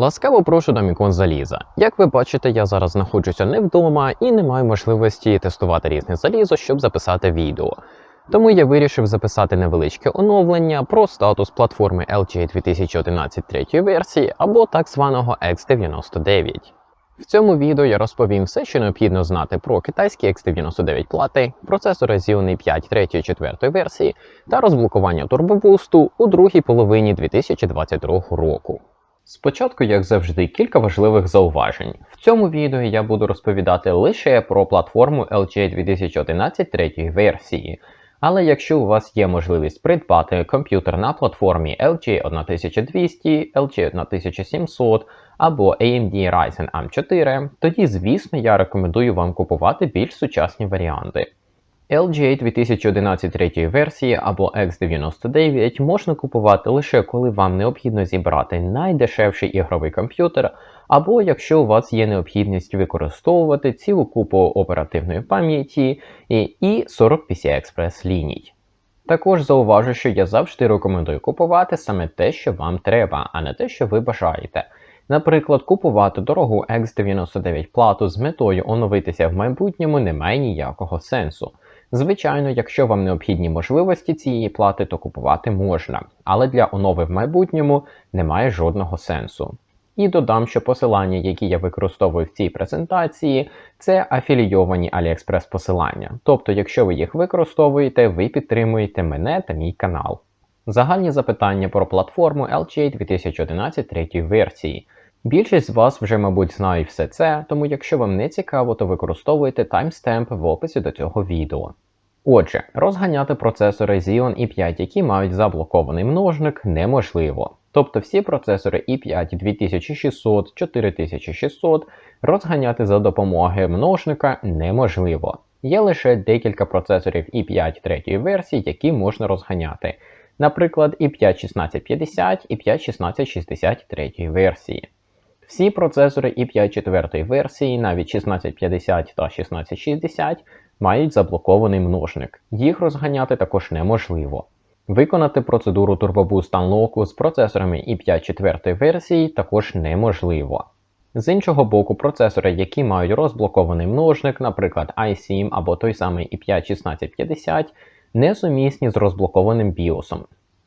Ласкаво прошу до Мікон Заліза. Як ви бачите, я зараз знаходжуся не вдома і не маю можливості тестувати різне залізо, щоб записати відео. Тому я вирішив записати невеличке оновлення про статус платформи LGA 2011 третьої версії або так званого X99. В цьому відео я розповім все, що необхідно знати про китайські X99 плати, процесори Xeon 5 3 4 версії та розблокування турбобусту у другій половині 2022 року. Спочатку, як завжди, кілька важливих зауважень. В цьому відео я буду розповідати лише про платформу LGA 2011 третьої версії. Але якщо у вас є можливість придбати комп'ютер на платформі LG 1200, LG 1700 або AMD Ryzen AM 4, тоді, звісно, я рекомендую вам купувати більш сучасні варіанти. LGA 2011 третьої версії або X99 можна купувати лише коли вам необхідно зібрати найдешевший ігровий комп'ютер, або якщо у вас є необхідність використовувати цілу купу оперативної пам'яті і 40 PCI Express ліній. Також зауважу, що я завжди рекомендую купувати саме те, що вам треба, а не те, що ви бажаєте. Наприклад, купувати дорогу X99 плату з метою оновитися в майбутньому не має ніякого сенсу. Звичайно, якщо вам необхідні можливості цієї плати, то купувати можна, але для онови в майбутньому немає жодного сенсу. І додам, що посилання, які я використовую в цій презентації, це афілійовані AliExpress посилання. Тобто, якщо ви їх використовуєте, ви підтримуєте мене та мій канал. Загальні запитання про платформу LGA 2011 третьої версії. Більшість з вас вже, мабуть, знають все це, тому якщо вам не цікаво, то використовуйте таймстемп в описі до цього відео. Отже, розганяти процесори Xeon i5, які мають заблокований множник, неможливо. Тобто всі процесори i5 2600, 4600 розганяти за допомогою множника неможливо. Є лише декілька процесорів i5 третьої версії, які можна розганяти. Наприклад, i5 1650 і 5 1663 версії. Всі процесори i5 4 версії, навіть 1650 та 1660, мають заблокований множник. Їх розганяти також неможливо. Виконати процедуру Turbo Unlock з процесорами i5 4 версії також неможливо. З іншого боку, процесори, які мають розблокований множник, наприклад i7 або той самий i5 1650, несумісні з розблокованим BIOS.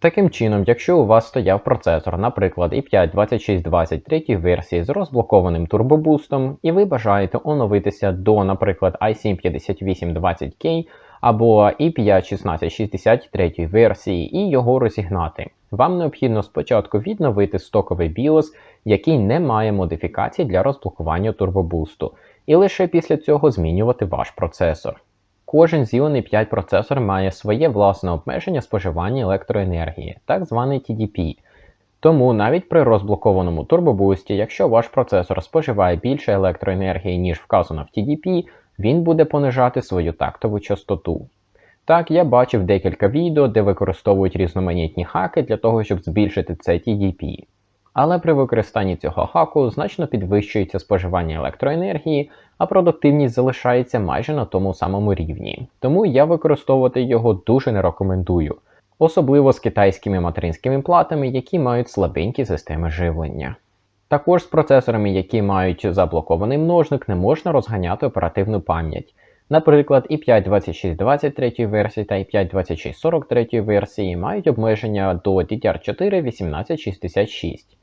Таким чином, якщо у вас стояв процесор, наприклад, i5 2623 версії з розблокованим турбобустом, і ви бажаєте оновитися до, наприклад, i7 5820K або i5 1663 версії і його розігнати, вам необхідно спочатку відновити стоковий BIOS, який не має модифікацій для розблокування турбобусту, і лише після цього змінювати ваш процесор. Кожен Xeon 5 процесор має своє власне обмеження споживання електроенергії, так званий TDP. Тому навіть при розблокованому турбобусті, якщо ваш процесор споживає більше електроенергії, ніж вказано в TDP, він буде понижати свою тактову частоту. Так, я бачив декілька відео, де використовують різноманітні хаки для того, щоб збільшити це TDP. Але при використанні цього хаку значно підвищується споживання електроенергії, а продуктивність залишається майже на тому самому рівні. Тому я використовувати його дуже не рекомендую, особливо з китайськими материнськими платами, які мають слабенькі системи живлення. Також з процесорами, які мають заблокований множник, не можна розганяти оперативну пам'ять. Наприклад, i5 2623 версії та i5 2643 версії мають обмеження до DDR4 1866.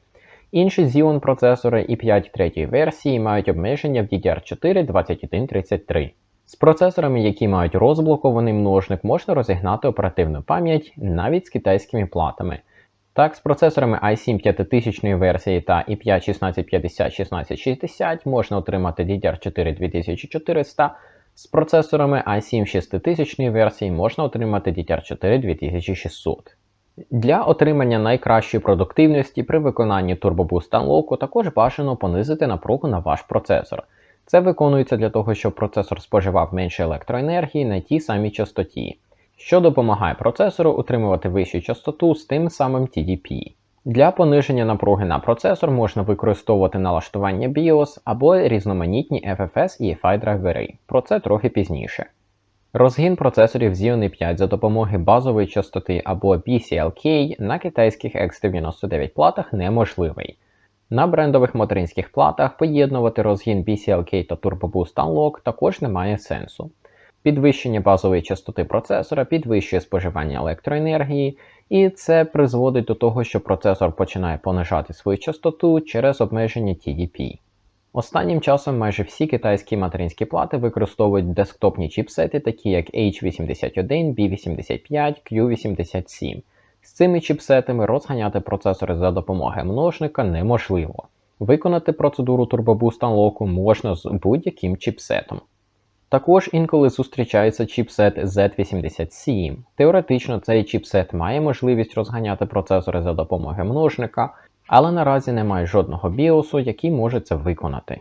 Інші Xeon процесори i5 третьої версії мають обмеження в DDR4 2133. З процесорами, які мають розблокований множник, можна розігнати оперативну пам'ять навіть з китайськими платами. Так, з процесорами i7 5000 версії та i5 1650-1660 можна отримати DDR4 2400. З процесорами i7 6000 версії можна отримати DDR4 2600. Для отримання найкращої продуктивності при виконанні Boost Unlock також бажано понизити напругу на ваш процесор. Це виконується для того, щоб процесор споживав менше електроенергії на тій самій частоті, що допомагає процесору утримувати вищу частоту з тим самим TDP. Для пониження напруги на процесор можна використовувати налаштування BIOS або різноманітні FFS і EFI драйвери. Про це трохи пізніше. Розгін процесорів Xeon 5 за допомогою базової частоти або BCLK на китайських X99 платах неможливий. На брендових материнських платах поєднувати розгін BCLK та Turbo Boost Unlock також немає сенсу. Підвищення базової частоти процесора підвищує споживання електроенергії, і це призводить до того, що процесор починає понижати свою частоту через обмеження TDP. Останнім часом майже всі китайські материнські плати використовують десктопні чіпсети, такі як H81, B85, Q87. З цими чіпсетами розганяти процесори за допомогою множника неможливо. Виконати процедуру Turbo Unlock можна з будь-яким чіпсетом. Також інколи зустрічається чіпсет Z87. Теоретично цей чіпсет має можливість розганяти процесори за допомогою множника, але наразі немає жодного біосу, який може це виконати.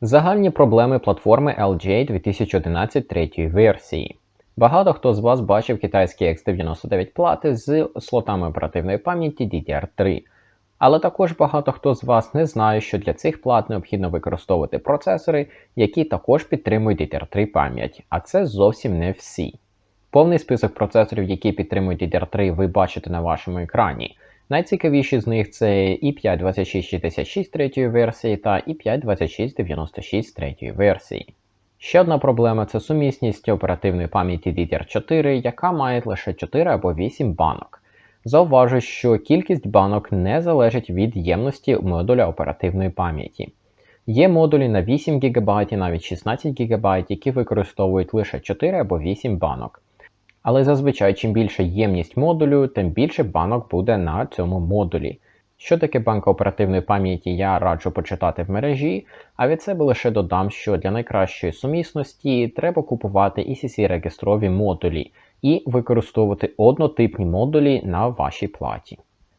Загальні проблеми платформи LGA 2011 третьої версії. Багато хто з вас бачив китайські X99 плати з слотами оперативної пам'яті DDR3. Але також багато хто з вас не знає, що для цих плат необхідно використовувати процесори, які також підтримують DDR3 пам'ять, а це зовсім не всі. Повний список процесорів, які підтримують DDR3, ви бачите на вашому екрані. Найцікавіші з них це i5 2666 третьої версії та i5 2696 третьої версії. Ще одна проблема це сумісність оперативної пам'яті DDR4, яка має лише 4 або 8 банок. Зауважу, що кількість банок не залежить від ємності модуля оперативної пам'яті. Є модулі на 8 ГБ і навіть 16 ГБ, які використовують лише 4 або 8 банок. Але зазвичай, чим більше ємність модулю, тим більше банок буде на цьому модулі. Що таке банка оперативної пам'яті, я раджу почитати в мережі, а від себе лише додам, що для найкращої сумісності треба купувати ECC регістрові модулі і використовувати однотипні модулі на вашій платі.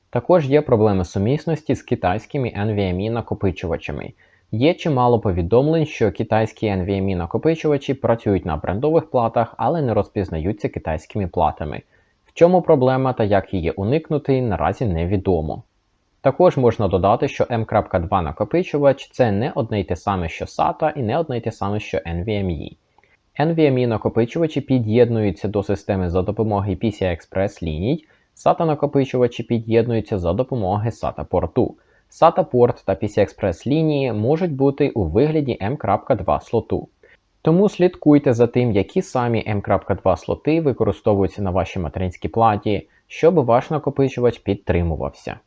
Також є проблеми сумісності з китайськими NVMe накопичувачами. Є чимало повідомлень, що китайські NVMe накопичувачі працюють на брендових платах, але не розпізнаються китайськими платами. В чому проблема та як її уникнути, наразі невідомо. Також можна додати, що M.2 накопичувач це не одне й те саме, що SATA і не одне й те саме, що NVMe. NVMe накопичувачі під'єднуються до системи за допомогою PCI-Express ліній, SATA накопичувачі під'єднуються за допомогою SATA порту. SATA порт та PCI-Express лінії можуть бути у вигляді M.2 слоту. Тому слідкуйте за тим, які самі M.2 слоти використовуються на вашій материнській платі, щоб ваш накопичувач підтримувався.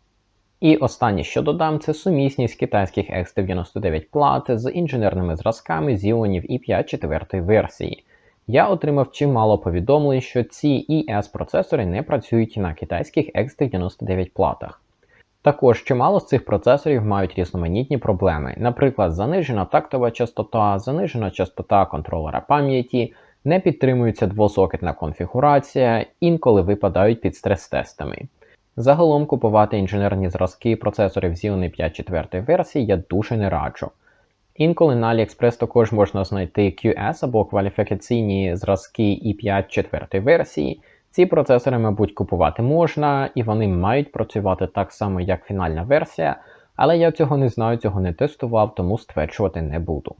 І останнє, що додам, це сумісність китайських X99 плат з інженерними зразками Xeon i5 4 версії. Я отримав чимало повідомлень, що ці es процесори не працюють на китайських X99 платах. Також чимало з цих процесорів мають різноманітні проблеми, наприклад, занижена тактова частота, занижена частота контролера пам'яті, не підтримується двосокетна конфігурація, інколи випадають під стрес-тестами. Загалом купувати інженерні зразки процесорів Xeon 5 4 версії я дуже не раджу. Інколи на AliExpress також можна знайти QS або кваліфікаційні зразки i5 4 версії. Ці процесори, мабуть, купувати можна, і вони мають працювати так само, як фінальна версія, але я цього не знаю, цього не тестував, тому стверджувати не буду.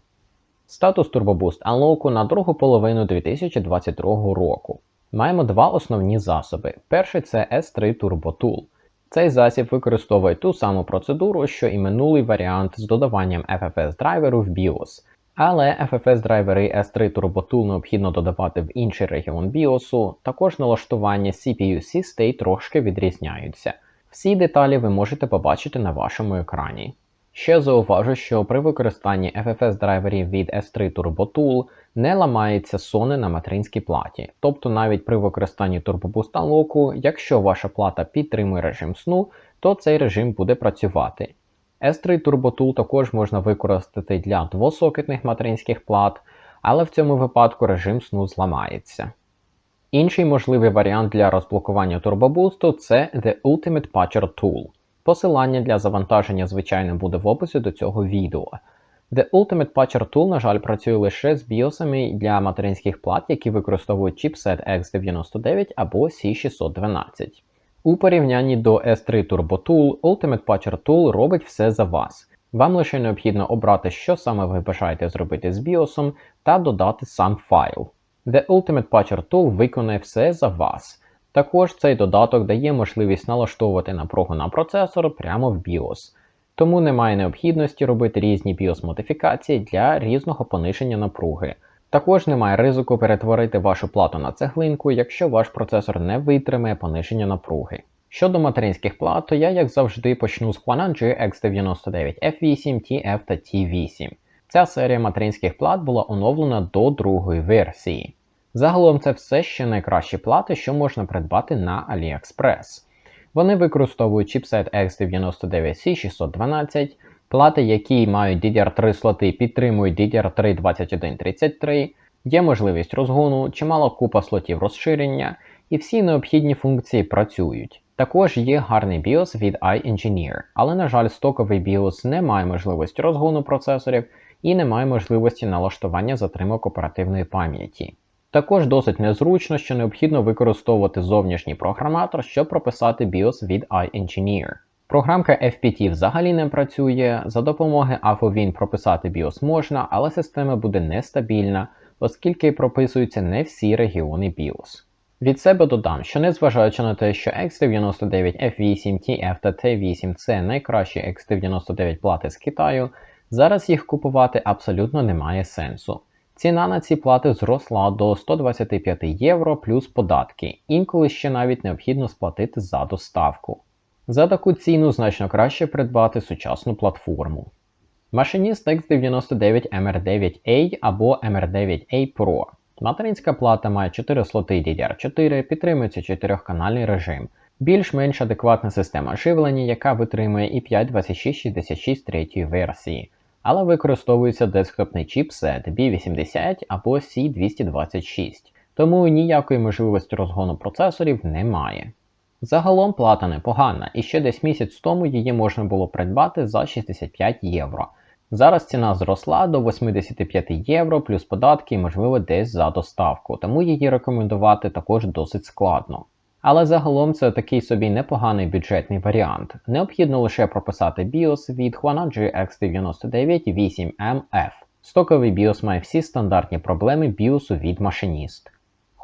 Статус Turbo Boost Unlock на другу половину 2022 року. Маємо два основні засоби. Перший це S3 Turbo Tool. Цей засіб використовує ту саму процедуру, що і минулий варіант з додаванням FFS драйверу в BIOS. Але FFS драйвери S3 Turbo Tool необхідно додавати в інший регіон BIOS, також налаштування CPU-C State трошки відрізняються. Всі деталі ви можете побачити на вашому екрані. Ще зауважу, що при використанні FFS драйверів від S3 Turbo Tool не ламається сони на материнській платі. Тобто навіть при використанні Boost Unlock, якщо ваша плата підтримує режим сну, то цей режим буде працювати. S3 Turbo Tool також можна використати для двосокетних материнських плат, але в цьому випадку режим сну зламається. Інший можливий варіант для розблокування Boost це The Ultimate Patcher Tool. Посилання для завантаження, звичайно, буде в описі до цього відео. The Ultimate Patcher Tool, на жаль, працює лише з біосами для материнських плат, які використовують чіпсет X99 або C612. У порівнянні до S3 Turbo Tool, Ultimate Patcher Tool робить все за вас. Вам лише необхідно обрати, що саме ви бажаєте зробити з біосом, та додати сам файл. The Ultimate Patcher Tool виконає все за вас. Також цей додаток дає можливість налаштовувати напругу на процесор прямо в BIOS. тому немає необхідності робити різні BIOS-модифікації для різного пониження напруги. Також немає ризику перетворити вашу плату на цеглинку, якщо ваш процесор не витримає пониження напруги. Щодо материнських плат, то я, як завжди, почну з Quanon GX99 F8, TF та T8. Ця серія материнських плат була оновлена до другої версії. Загалом це все ще найкращі плати, що можна придбати на AliExpress. Вони використовують чіпсет X99C612, плати, які мають DDR3 слоти, підтримують DDR3 2133, є можливість розгону, чимало купа слотів розширення, і всі необхідні функції працюють. Також є гарний BIOS від iEngineer, але, на жаль, стоковий BIOS не має можливості розгону процесорів і не має можливості налаштування затримок оперативної пам'яті. Також досить незручно, що необхідно використовувати зовнішній програматор, щоб прописати BIOS від iEngineer. Програмка FPT взагалі не працює, за допомогою AFOWIN прописати BIOS можна, але система буде нестабільна, оскільки прописуються не всі регіони BIOS. Від себе додам, що незважаючи на те, що X99 F8, TF та T8 це найкращі X99 плати з Китаю, зараз їх купувати абсолютно немає сенсу. Ціна на ці плати зросла до 125 євро плюс податки, інколи ще навіть необхідно сплатити за доставку. За таку ціну значно краще придбати сучасну платформу. Машиніст X99 MR9A або MR9A Pro. Материнська плата має 4 слоти DDR4, підтримується 4-канальний режим, більш-менш адекватна система живлення, яка витримує і 52666 третьої версії, але використовується десктопний чіпсет B80 або C226, тому ніякої можливості розгону процесорів немає. Загалом плата непогана, і ще десь місяць тому її можна було придбати за 65 євро. Зараз ціна зросла до 85 євро плюс податки і, можливо, десь за доставку, тому її рекомендувати також досить складно. Але загалом це такий собі непоганий бюджетний варіант. Необхідно лише прописати BIOS від Huana GX99 8MF. Стоковий BIOS має всі стандартні проблеми BIOS від машиніст.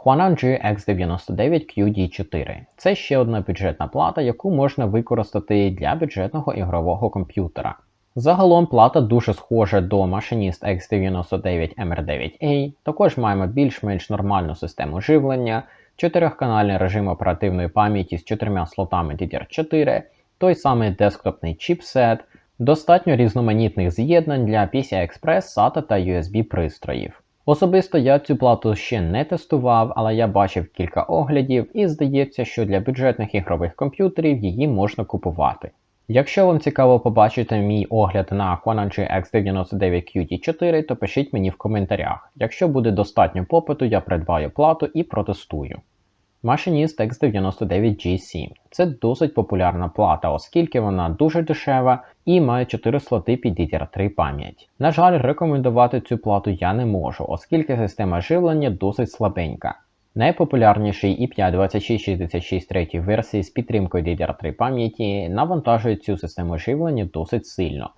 Huanan GX99 QD4 це ще одна бюджетна плата, яку можна використати для бюджетного ігрового комп'ютера. Загалом плата дуже схожа до машиніст X99 MR9A, також маємо більш-менш нормальну систему живлення, 4-канальний режим оперативної пам'яті з 4 слотами DDR4, той самий десктопний чіпсет, достатньо різноманітних з'єднань для PCI-Express, SATA та USB пристроїв. Особисто я цю плату ще не тестував, але я бачив кілька оглядів і здається, що для бюджетних ігрових комп'ютерів її можна купувати. Якщо вам цікаво побачити мій огляд на Quantum X99 QT4, то пишіть мені в коментарях. Якщо буде достатньо попиту, я придбаю плату і протестую. Машиніст X99G7 це досить популярна плата, оскільки вона дуже дешева і має 4 слоти під DDR3 пам'ять. На жаль, рекомендувати цю плату я не можу, оскільки система живлення досить слабенька. Найпопулярніший i5 2666 третій версії з підтримкою DDR3 пам'яті навантажує цю систему живлення досить сильно,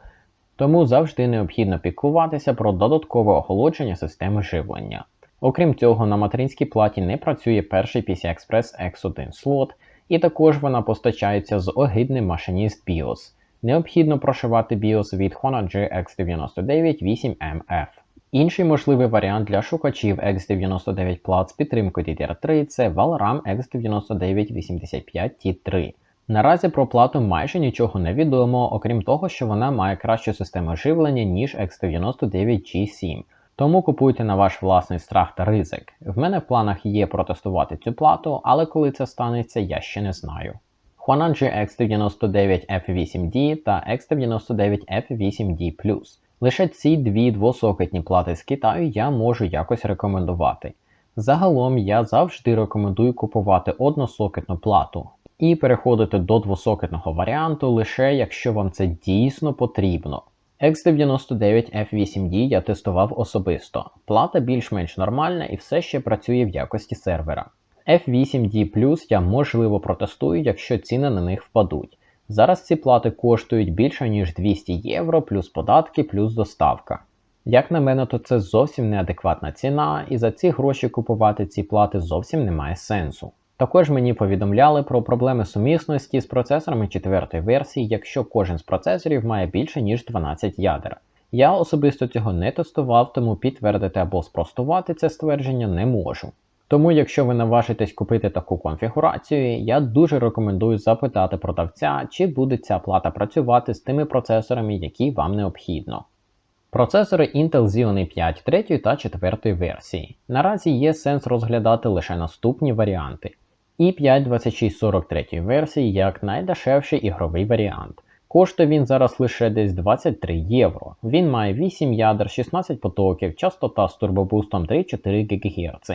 тому завжди необхідно піклуватися про додаткове охолодження системи живлення. Окрім цього, на материнській платі не працює перший PCI-Express X1 слот, і також вона постачається з огидним машиніст BIOS. Необхідно прошивати BIOS від Honor GX99 8MF. Інший можливий варіант для шукачів X99 плат з підтримкою DDR3 це Valram X9985T3. Наразі про плату майже нічого не відомо, окрім того, що вона має кращу систему живлення, ніж X99G7. Тому купуйте на ваш власний страх та ризик. В мене в планах є протестувати цю плату, але коли це станеться, я ще не знаю. Huanan X99F8D та X99F8D Лише ці дві двосокетні плати з Китаю я можу якось рекомендувати. Загалом я завжди рекомендую купувати односокетну плату і переходити до двосокетного варіанту лише якщо вам це дійсно потрібно. X99F8D я тестував особисто. Плата більш-менш нормальна і все ще працює в якості сервера. F8D я можливо протестую, якщо ціни на них впадуть. Зараз ці плати коштують більше ніж 200 євро, плюс податки, плюс доставка. Як на мене, то це зовсім неадекватна ціна, і за ці гроші купувати ці плати зовсім немає сенсу. Також мені повідомляли про проблеми сумісності з процесорами четвертої версії, якщо кожен з процесорів має більше ніж 12 ядер. Я особисто цього не тестував, тому підтвердити або спростувати це ствердження не можу. Тому, якщо ви наважитесь купити таку конфігурацію, я дуже рекомендую запитати продавця, чи буде ця плата працювати з тими процесорами, які вам необхідно. Процесори Intel Xeon 5 3 та 4 версії. Наразі є сенс розглядати лише наступні варіанти. I5 2643 версії як найдешевший ігровий варіант. Коштує він зараз лише десь 23 євро. Він має 8 ядер, 16 потоків, частота з турбобустом 3-4 ГГц.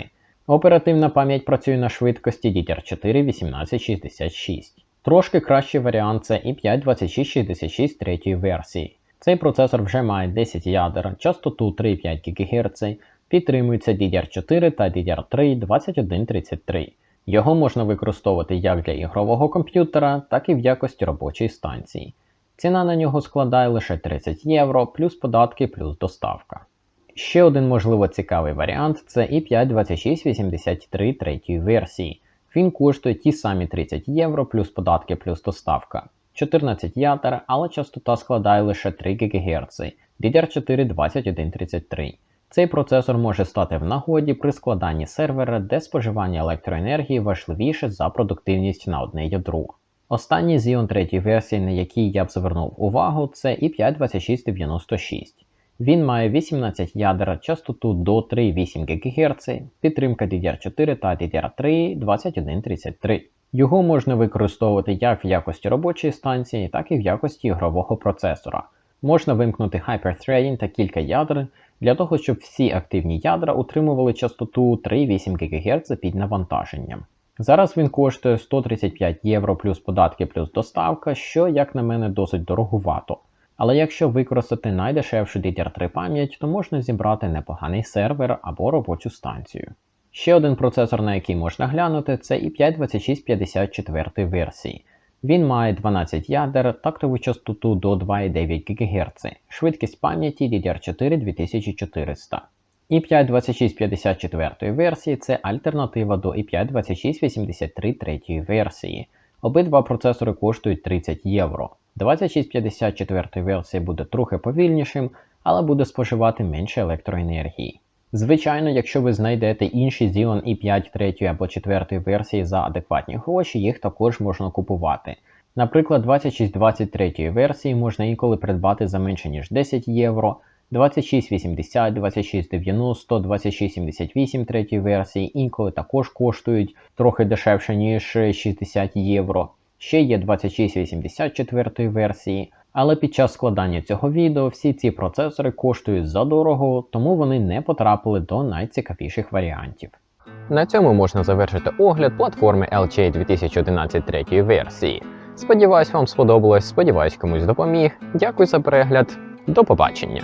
Оперативна пам'ять працює на швидкості DDR4 1866. Трошки кращий варіант це i5 2666 третьої версії. Цей процесор вже має 10 ядер, частоту 3,5 ГГц, підтримується DDR4 та DDR3 2133. Його можна використовувати як для ігрового комп'ютера, так і в якості робочої станції. Ціна на нього складає лише 30 євро, плюс податки, плюс доставка. Ще один можливо цікавий варіант це i5 2683 третьої версії. Він коштує ті самі 30 євро, плюс податки, плюс доставка. 14 ядер, але частота складає лише 3 ГГц, DDR4 2133. Цей процесор може стати в нагоді при складанні сервера, де споживання електроенергії важливіше за продуктивність на одне ядро. Останній Xeon 3 версії, на який я б звернув увагу, це i5 2696. Він має 18 ядер, частоту до 3,8 ГГц, підтримка DDR4 та DDR3 2133. Його можна використовувати як в якості робочої станції, так і в якості ігрового процесора. Можна вимкнути Hyper-Threading та кілька ядер для того, щоб всі активні ядра утримували частоту 3,8 ГГц під навантаженням. Зараз він коштує 135 євро плюс податки плюс доставка, що, як на мене, досить дорогувато. Але якщо використати найдешевшу DDR3 пам'ять, то можна зібрати непоганий сервер або робочу станцію. Ще один процесор, на який можна глянути, це i5 2654 версії. Він має 12 ядер, тактову частоту до 2,9 ГГц, швидкість пам'яті DDR4 2400. i5 2654 версії це альтернатива до i5 2683 третьої версії. Обидва процесори коштують 30 євро. 2654 версія буде трохи повільнішим, але буде споживати менше електроенергії. Звичайно, якщо ви знайдете інші Xeon i5 3 або 4 версії за адекватні гроші, їх також можна купувати. Наприклад, 2623 версії можна інколи придбати за менше ніж 10 євро, 2680, 2690, 2678 третьої версії інколи також коштують трохи дешевше, ніж 60 євро. Ще є 2684 версії, але під час складання цього відео всі ці процесори коштують задорого, тому вони не потрапили до найцікавіших варіантів. На цьому можна завершити огляд платформи LCA 2011 третьої версії. Сподіваюсь, вам сподобалось, сподіваюсь, комусь допоміг. Дякую за перегляд. До побачення!